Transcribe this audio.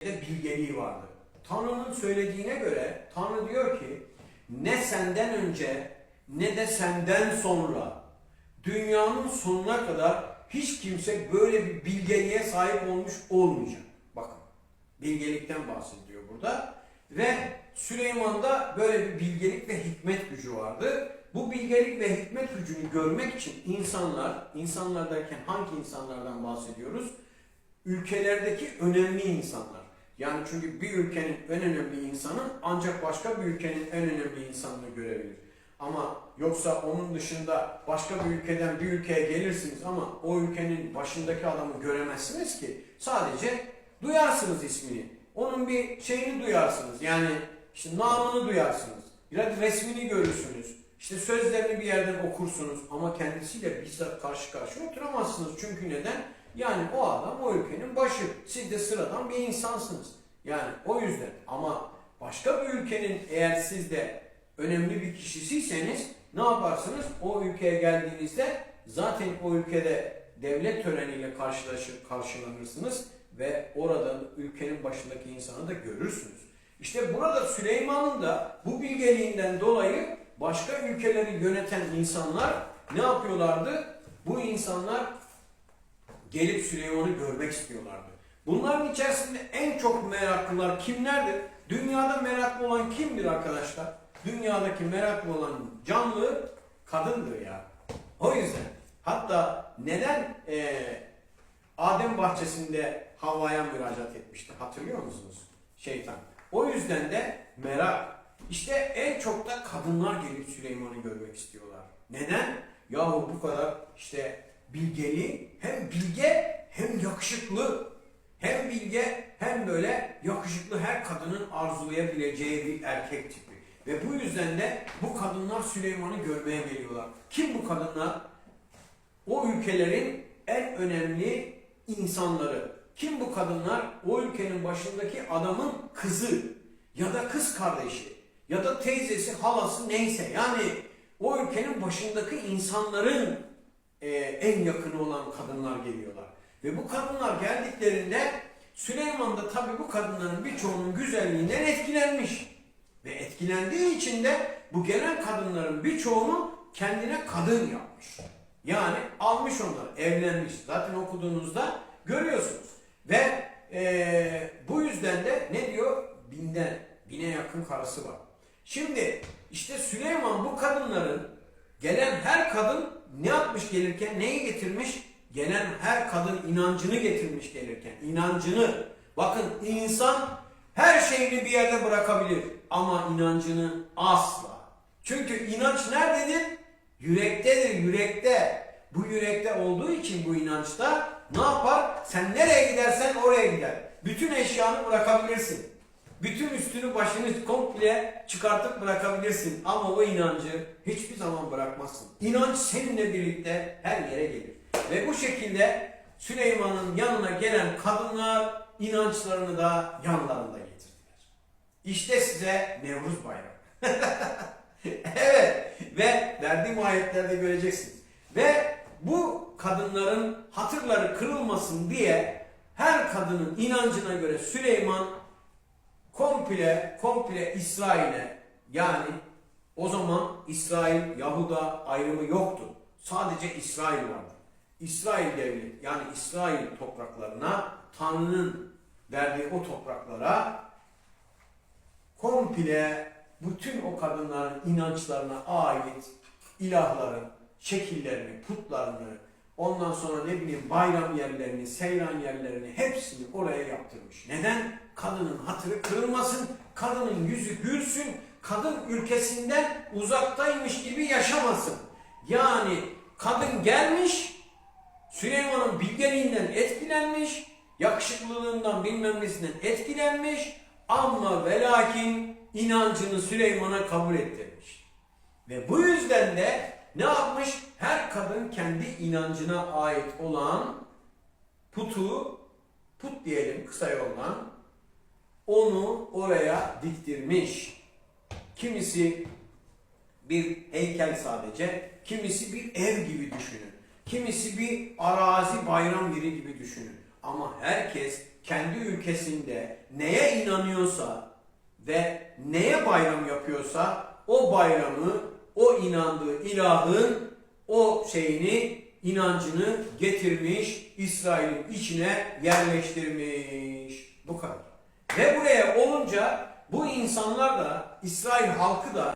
bilgeliği vardı. Tanrı'nın söylediğine göre Tanrı diyor ki ne senden önce ne de senden sonra dünyanın sonuna kadar hiç kimse böyle bir bilgeliğe sahip olmuş olmayacak. Bakın bilgelikten bahsediyor burada. Ve Süleyman'da böyle bir bilgelik ve hikmet gücü vardı. Bu bilgelik ve hikmet gücünü görmek için insanlar, insanlar derken hangi insanlardan bahsediyoruz? Ülkelerdeki önemli insanlar. Yani çünkü bir ülkenin en önemli insanı ancak başka bir ülkenin en önemli insanını görebilir. Ama yoksa onun dışında başka bir ülkeden bir ülkeye gelirsiniz ama o ülkenin başındaki adamı göremezsiniz ki. Sadece duyarsınız ismini. Onun bir şeyini duyarsınız. Yani işte namını duyarsınız. Ya da resmini görürsünüz. İşte sözlerini bir yerden okursunuz ama kendisiyle bizzat karşı karşıya oturamazsınız. Çünkü neden? Yani o adam o ülkenin başı. Siz de sıradan bir insansınız. Yani o yüzden ama başka bir ülkenin eğer siz de önemli bir kişisiyseniz ne yaparsınız? O ülkeye geldiğinizde zaten o ülkede devlet töreniyle karşılaşır, karşılanırsınız ve orada ülkenin başındaki insanı da görürsünüz. İşte burada Süleyman'ın da bu bilgeliğinden dolayı başka ülkeleri yöneten insanlar ne yapıyorlardı? Bu insanlar gelip Süleyman'ı görmek istiyorlardı. Bunların içerisinde en çok meraklılar kimlerdir? Dünyada meraklı olan kimdir arkadaşlar? Dünyadaki meraklı olan canlı kadındır ya. O yüzden hatta neden eee, Adem bahçesinde Havva'ya müracaat etmişti hatırlıyor musunuz? Şeytan. O yüzden de merak. İşte en çok da kadınlar gelip Süleyman'ı görmek istiyorlar. Neden? Yahu bu kadar işte bilgeli, hem bilge hem yakışıklı. Hem bilge hem böyle yakışıklı her kadının arzulayabileceği bir erkek tipi. Ve bu yüzden de bu kadınlar Süleyman'ı görmeye geliyorlar. Kim bu kadınlar? O ülkelerin en önemli insanları. Kim bu kadınlar? O ülkenin başındaki adamın kızı ya da kız kardeşi ya da teyzesi, halası neyse. Yani o ülkenin başındaki insanların e, en yakını olan kadınlar geliyorlar. Ve bu kadınlar geldiklerinde Süleyman da tabi bu kadınların birçoğunun güzelliğinden etkilenmiş. Ve etkilendiği için de bu gelen kadınların birçoğunu kendine kadın yapmış. Yani almış onları, evlenmiş. Zaten okuduğunuzda görüyorsunuz. Ve eee, bu yüzden de ne diyor? Binden, bine yakın karısı var. Şimdi işte Süleyman bu kadınların gelen her kadın ne yapmış gelirken neyi getirmiş? Gelen her kadın inancını getirmiş gelirken. inancını. Bakın insan her şeyini bir yerde bırakabilir ama inancını asla. Çünkü inanç nerededir? Yürektedir, yürekte. Bu yürekte olduğu için bu inançta ne yapar? Sen nereye gidersen oraya gider. Bütün eşyanı bırakabilirsin. Bütün üstünü başını komple çıkartıp bırakabilirsin. Ama o inancı hiçbir zaman bırakmazsın. İnanç seninle birlikte her yere gelir. Ve bu şekilde Süleyman'ın yanına gelen kadınlar inançlarını da yanlarında getirdiler. İşte size Nevruz Bayramı. evet ve verdiğim ayetlerde göreceksiniz. Ve bu kadınların hatırları kırılmasın diye her kadının inancına göre Süleyman komple komple İsrail'e yani o zaman İsrail Yahuda ayrımı yoktu. Sadece İsrail vardı. İsrail devleti yani İsrail topraklarına Tanrı'nın verdiği o topraklara komple bütün o kadınların inançlarına ait ilahların şekillerini, putlarını, ondan sonra ne bileyim bayram yerlerini, seyran yerlerini hepsini oraya yaptırmış. Neden? Kadının hatırı kırılmasın, kadının yüzü gülsün, kadın ülkesinden uzaktaymış gibi yaşamasın. Yani kadın gelmiş, Süleyman'ın bilgeliğinden etkilenmiş, yakışıklılığından bilmem nesinden etkilenmiş ama ve lakin inancını Süleyman'a kabul ettirmiş. Ve bu yüzden de ne yapmış? Her kadın kendi inancına ait olan putu, put diyelim kısa yoldan, onu oraya diktirmiş. Kimisi bir heykel sadece, kimisi bir ev gibi düşünün. Kimisi bir arazi bayram yeri gibi düşünün. Ama herkes kendi ülkesinde neye inanıyorsa ve neye bayram yapıyorsa o bayramı, o inandığı ilahın o şeyini, inancını getirmiş, İsrail'in içine yerleştirmiş. Bu kadar. Ve buraya olunca bu insanlar da, İsrail halkı da